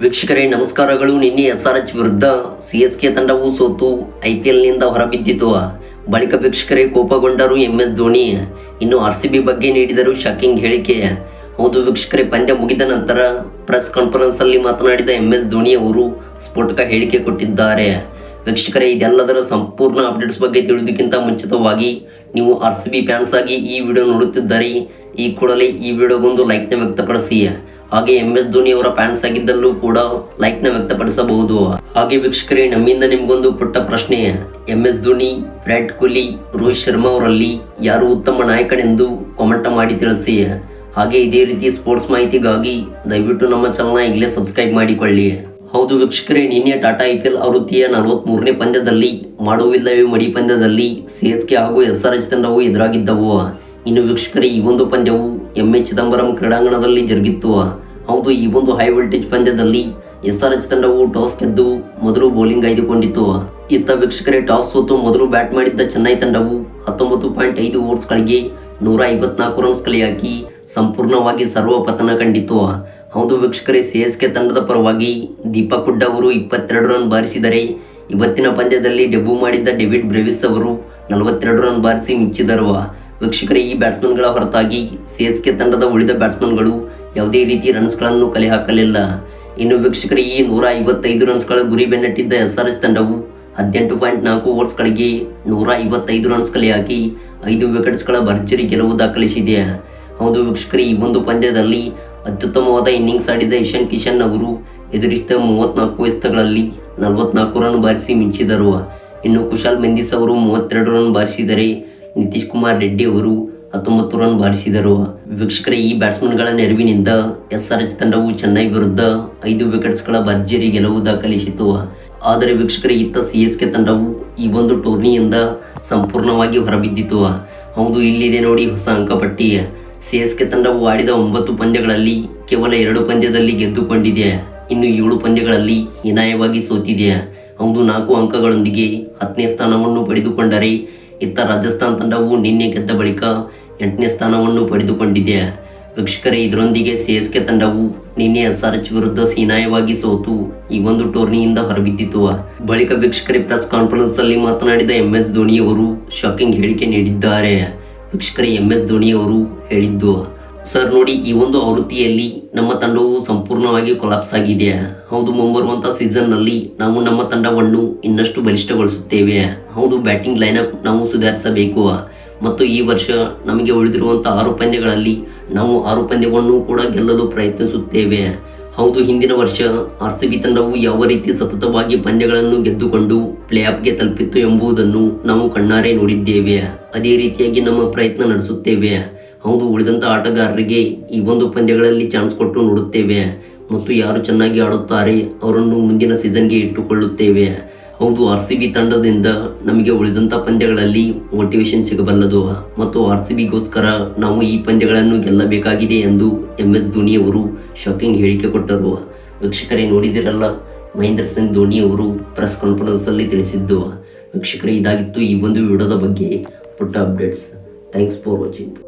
ವೀಕ್ಷಕರೇ, ನಮಸ್ಕಾರಗಳು. ನಿನ್ನೆ ಎಸ್ ಆರ್ ಎಚ್ ವಿರುದ್ಧ ಸಿ ಎಸ್ ಕೆ ತಂಡವು ಸೋತು ಐ ಪಿ ಎಲ್ನಿಂದ ಹೊರಬಿದ್ದಿತು. ಬಳಿಕ ವೀಕ್ಷಕರೇ, ಕೋಪಗೊಂಡರು ಎಂ ಎಸ್ ಧೋನಿ. ಇನ್ನು ಆರ್ ಸಿ ಬಿ ಬಗ್ಗೆ ನೀಡಿದರು ಶಾಕಿಂಗ್ ಹೇಳಿಕೆ. ಹೌದು ವೀಕ್ಷಕರೇ, ಪಂದ್ಯ ಮುಗಿದ ನಂತರ ಪ್ರೆಸ್ ಕಾನ್ಫರೆನ್ಸ್ ಅಲ್ಲಿ ಮಾತನಾಡಿದ ಎಂ ಎಸ್ ಧೋನಿ ಅವರು ಸ್ಫೋಟಕ ಹೇಳಿಕೆ ಕೊಟ್ಟಿದ್ದಾರೆ. ವೀಕ್ಷಕರೇ, ಇದೆಲ್ಲದರ ಸಂಪೂರ್ಣ ಅಪ್ಡೇಟ್ಸ್ ಬಗ್ಗೆ ತಿಳಿಯೋದಕ್ಕಿಂತ ಮುಂಚಿತವಾಗಿ ನೀವು ಆರ್ ಸಿ ಬಿ ಫ್ಯಾನ್ಸ್ ಆಗಿ ಈ ವಿಡಿಯೋ ನೋಡುತ್ತಿದ್ದರೆ. ಈ ಕೂಡಲೇ ಈ ವಿಡಿಯೋಗೊಂದು ಲೈಕ್ನ ವ್ಯಕ್ತಪಡಿಸಿ. ಹಾಗೆ ಎಂ ಎಸ್ ಧೋನಿ ಅವರ ಫ್ಯಾನ್ಸ್ ಆಗಿದ್ದಲ್ಲೂ ಕೂಡ ಲೈಕ್ನ ವ್ಯಕ್ತಪಡಿಸಬಹುದು. ಹಾಗೆ ವೀಕ್ಷಕರೇ, ನಮ್ಮಿಂದ ನಿಮ್ಗೊಂದು ಪುಟ್ಟ ಪ್ರಶ್ನೆ. ಎಂ ಎಸ್ ಧೋನಿ, ವಿರಾಟ್ ಕೊಹ್ಲಿ, ರೋಹಿತ್ ಶರ್ಮಾ ಅವರಲ್ಲಿ ಯಾರು ಉತ್ತಮ ನಾಯಕನೆಂದು ಕಾಮೆಂಟ್ ಮಾಡಿ ತಿಳಿಸಿ. ಹಾಗೆ ಇದೇ ರೀತಿ ಸ್ಪೋರ್ಟ್ಸ್ ಮಾಹಿತಿಗಾಗಿ ದಯವಿಟ್ಟು ನಮ್ಮ ಚಾನಲ್ನ ಈಗಲೇ ಸಬ್ಸ್ಕ್ರೈಬ್ ಮಾಡಿಕೊಳ್ಳಿ. ಹೌದು ವೀಕ್ಷಕರೇ, ನಿನ್ನೆ ಟಾಟಾ ಐ ಪಿ ಎಲ್ ಆವೃತ್ತಿಯ ನಲವತ್ಮೂರನೇ ಪಂದ್ಯದಲ್ಲಿ ಮಾಡುವಿಲ್ಲವೇ ಮಡಿ ಪಂದ್ಯದಲ್ಲಿ ಸಿ ಎಸ್ ಕೆ ಹಾಗೂ ಎಸ್ ಆರ್ ಎಚ್ ತಂಡವು ಎದುರಾಗಿದ್ದವು. ಇನ್ನು ವೀಕ್ಷಕರೇ, ಈ ಒಂದು ಪಂದ್ಯವು ಎಂ ಎ ಚಿದಂಬರಂ ಕ್ರೀಡಾಂಗಣದಲ್ಲಿ ಜರುಗಿತ್ತು. ಹೌದು, ಈ ಒಂದು ಹೈ ವೋಲ್ಟೇಜ್ ಪಂದ್ಯದಲ್ಲಿ ಎಸ್ ಆರ್ ಎಚ್ ತಂಡವು ಟಾಸ್ ಗೆದ್ದು ಮೊದಲು ಬೌಲಿಂಗ್ ಆಯ್ದುಕೊಂಡಿತ್ತು. ಇತ್ತ ವೀಕ್ಷಕರೇ, ಟಾಸ್ ಸೋತು ಮೊದಲು ಬ್ಯಾಟ್ ಮಾಡಿದ್ದ ಚೆನ್ನೈ ತಂಡವು ಹತ್ತೊಂಬತ್ತು ಪಾಯಿಂಟ್ ಐದು ಓವರ್ಸ್ಗಳಿಗೆ ನೂರ ಐವತ್ನಾಲ್ಕು ರನ್ಸ್ ಕಲೆ ಹಾಕಿ ಸಂಪೂರ್ಣವಾಗಿ ಸರ್ವ ಪತನ ಕಂಡಿತು ಹೌದು ವೀಕ್ಷಕರೇ, ಸಿ ಎಸ್ ಕೆ ತಂಡದ ಪರವಾಗಿ ದೀಪಕ್ ಹುಡ್ಡ ಅವರು ಇಪ್ಪತ್ತೆರಡು ರನ್ ಬಾರಿಸಿದರೆ ಇವತ್ತಿನ ಪಂದ್ಯದಲ್ಲಿ ಡೆಬ್ಯೂ ಮಾಡಿದ್ದ ಡೇವಿಡ್ ಬ್ರೆವಿಸ್ ಅವರು ನಲವತ್ತೆರಡು ರನ್ ಬಾರಿಸಿ ಮಿಂಚಿದರು. ವೀಕ್ಷಕರೇ, ಈ ಬ್ಯಾಟ್ಸ್ಮನ್ಗಳ ಹೊರತಾಗಿ ಸಿ ಎಸ್ ಕೆ ತಂಡದ ಉಳಿದ ಬ್ಯಾಟ್ಸ್ಮನ್ಗಳು ಯಾವುದೇ ರೀತಿ ರನ್ಸ್ಗಳನ್ನು ಕಲೆ ಹಾಕಲಿಲ್ಲ ಇನ್ನು ವೀಕ್ಷಕರೇ, ಈ ನೂರ ಐವತ್ತೈದು ರನ್ಸ್ಗಳ ಗುರಿ ಬೆನ್ನಟ್ಟಿದ್ದ ಎಸ್ ಆರ್ ಎಸ್ ತಂಡವು ಹದಿನೆಂಟು ಪಾಯಿಂಟ್ ನಾಲ್ಕು ಓವರ್ಸ್ಗಳಿಗೆ ನೂರ ಐವತ್ತೈದು ರನ್ಸ್ ಕಲೆ ಹಾಕಿ ಐದು ವಿಕೆಟ್ಸ್ಗಳ ಭರ್ಜರಿ ಗೆಲುವು ದಾಖಲಿಸಿದೆ. ಹೌದು ವೀಕ್ಷಕರೇ, ಈ ಒಂದು ಪಂದ್ಯದಲ್ಲಿ ಅತ್ಯುತ್ತಮವಾದ ಇನ್ನಿಂಗ್ಸ್ ಆಡಿದ ಇಶಾನ್ ಕಿಶನ್ ಅವರು ಎದುರಿಸಿದ ಮೂವತ್ನಾಲ್ಕು ಎಸ್ತಗಳಲ್ಲಿ ನಲವತ್ನಾಲ್ಕು ರನ್ ಬಾರಿಸಿ ಮಿಂಚಿದರು. ಇನ್ನು ಕುಶಾಲ್ ಮೆಂದಿಸ್ ಅವರು ಮೂವತ್ತೆರಡು ರನ್ ಬಾರಿಸಿದರೆ ನಿತೀಶ್ ಕುಮಾರ್ ರೆಡ್ಡಿ ಅವರು ಹತ್ತೊಂಬತ್ತು ರನ್ ಬಾರಿಸಿದರು. ವೀಕ್ಷಕರ, ಈ ಬ್ಯಾಟ್ಸ್ಮನ್ಗಳ ನೆರವಿನಿಂದ ಎಸ್ ಆರ್ ಎಚ್ ತಂಡವು ಚೆನ್ನೈ ವಿರುದ್ಧ ಐದು ವಿಕೆಟ್ಸ್ಗಳ ಭರ್ಜರಿ ಗೆಲುವು ದಾಖಲಿಸಿತು. ಆದರೆ ವೀಕ್ಷಕರ, ಇತ್ತ ಸಿ ಎಸ್ ಕೆ ತಂಡವು ಈ ಒಂದು ಟೂರ್ನಿಯಿಂದ ಸಂಪೂರ್ಣವಾಗಿ ಹೊರಬಿದ್ದಿತು. ಹೌದು, ಇಲ್ಲಿದೆ ನೋಡಿ ಹೊಸ ಅಂಕಪಟ್ಟಿ. ಸಿ ಎಸ್ ಕೆ ತಂಡವು ಆಡಿದ ಒಂಬತ್ತು ಪಂದ್ಯಗಳಲ್ಲಿ ಕೇವಲ ಎರಡು ಪಂದ್ಯದಲ್ಲಿ ಗೆದ್ದುಕೊಂಡಿದೆ. ಇನ್ನು ಏಳು ಪಂದ್ಯಗಳಲ್ಲಿ ಹೀನಾಯವಾಗಿ ಸೋತಿದೆ. ಹೌದು, ನಾಲ್ಕು ಅಂಕಗಳೊಂದಿಗೆ ಹತ್ತನೇ ಸ್ಥಾನವನ್ನು ಪಡೆದುಕೊಂಡರೆ ಇತ್ತ ರಾಜಸ್ಥಾನ್ ತಂಡವು ನಿನ್ನೆ ಗೆದ್ದ ಬಳಿಕ ಎಂಟನೇ ಸ್ಥಾನವನ್ನು ಪಡೆದುಕೊಂಡಿದೆ. ವೀಕ್ಷಕರೇ, ಇದರೊಂದಿಗೆ ಸಿ ಎಸ್ ಕೆ ತಂಡವು ನಿನ್ನೆ ಎಸ್ ಆರ್ ಎಚ್ ವಿರುದ್ಧ ಸೀನಾಯವಾಗಿ ಸೋತು. ಈ ಒಂದು ಟೂರ್ನಿಯಿಂದ ಹೊರಬಿದ್ದಿತು. ಬಳಿಕ ವೀಕ್ಷಕರೇ, ಪ್ರೆಸ್ ಕಾನ್ಫರೆನ್ಸ್ ಅಲ್ಲಿ ಮಾತನಾಡಿದ ಎಂ ಎಸ್ ಧೋನಿ ಅವರು ಶಾಕಿಂಗ್ ಹೇಳಿಕೆ ನೀಡಿದ್ದಾರೆ. ವೀಕ್ಷಕರೇ, ಎಂ ಎಸ್ ಧೋನಿ ಅವರು ಹೇಳಿದ್ದು ಸರ್, ನೋಡಿ, ಈ ಒಂದು ಆವೃತ್ತಿಯಲ್ಲಿ ನಮ್ಮ ತಂಡವು ಸಂಪೂರ್ಣವಾಗಿ ಕೊಲಾಪ್ಸ್ ಆಗಿದೆ. ಹೌದು ಮುಂಬರುವಂಥ ಸೀಸನ್ನಲ್ಲಿ ನಾವು ನಮ್ಮ ತಂಡವನ್ನು ಇನ್ನಷ್ಟು ಬಲಿಷ್ಠಗೊಳಿಸುತ್ತೇವೆ. ಹೌದು ಬ್ಯಾಟಿಂಗ್ ಲೈನಪ್ ನಾವು ಸುಧಾರಿಸಬೇಕು. ಮತ್ತು ಈ ವರ್ಷ ನಮಗೆ ಉಳಿದಿರುವಂಥ ಆರು ಪಂದ್ಯಗಳಲ್ಲಿ ನಾವು ಆರು ಪಂದ್ಯವನ್ನು ಕೂಡ ಗೆಲ್ಲಲು ಪ್ರಯತ್ನಿಸುತ್ತೇವೆ. ಹೌದು, ಹಿಂದಿನ ವರ್ಷ ಆರ್ ಸಿ ಬಿ ತಂಡವು ಯಾವ ರೀತಿ ಸತತವಾಗಿ ಪಂದ್ಯಗಳನ್ನು ಗೆದ್ದುಕೊಂಡು ಪ್ಲೇ ಆಫ್ಗೆ ತಲುಪಿತ್ತು ಎಂಬುದನ್ನು ನಾವು ಕಣ್ಣಾರೆ ನೋಡಿದ್ದೇವೆ. ಅದೇ ರೀತಿಯಾಗಿ ನಮ್ಮ ಪ್ರಯತ್ನ ನಡೆಸುತ್ತೇವೆ. ಹೌದು ಉಳಿದಂಥ ಆಟಗಾರರಿಗೆ ಈ ಒಂದು ಪಂದ್ಯಗಳಲ್ಲಿ ಚಾನ್ಸ್ ಕೊಟ್ಟು ನೋಡುತ್ತೇವೆ. ಮತ್ತು ಯಾರು ಚೆನ್ನಾಗಿ ಆಡುತ್ತಾರೆ, ಅವರನ್ನು ಮುಂದಿನ ಸೀಸನ್ಗೆ ಇಟ್ಟುಕೊಳ್ಳುತ್ತೇವೆ. ಹೌದು ಆರ್ ಸಿ ಬಿ ತಂಡದಿಂದ ನಮಗೆ ಉಳಿದಂಥ ಪಂದ್ಯಗಳಲ್ಲಿ ಮೋಟಿವೇಶನ್ ಸಿಗಬಲ್ಲದು. ಮತ್ತು ಆರ್ ಸಿ ಬಿಗೋಸ್ಕರ ನಾವು ಈ ಪಂದ್ಯಗಳನ್ನು ಗೆಲ್ಲಬೇಕಾಗಿದೆ ಎಂದು ಎಂ ಎಸ್ ಧೋನಿ ಅವರು ಶಾಕಿಂಗ್ ಹೇಳಿಕೆ ಕೊಟ್ಟರು. ವೀಕ್ಷಕರೇ ನೋಡಿದಿರಲ್ಲ ಮಹೇಂದ್ರ ಸಿಂಗ್ ಧೋನಿ ಅವರು ಪ್ರೆಸ್ ಕಾನ್ಫರೆನ್ಸ್ ಅಲ್ಲಿ ತಿಳಿಸಿದ್ದು. ವೀಕ್ಷಕರೇ, ಇದಾಗಿತ್ತು ಈ ಒಂದು ವಿಡಿಯೋದ ಬಗ್ಗೆ ಪುಟ್ಟ ಅಪ್ಡೇಟ್ಸ್ ಥ್ಯಾಂಕ್ಸ್ ಫಾರ್ ವಾಚಿಂಗ್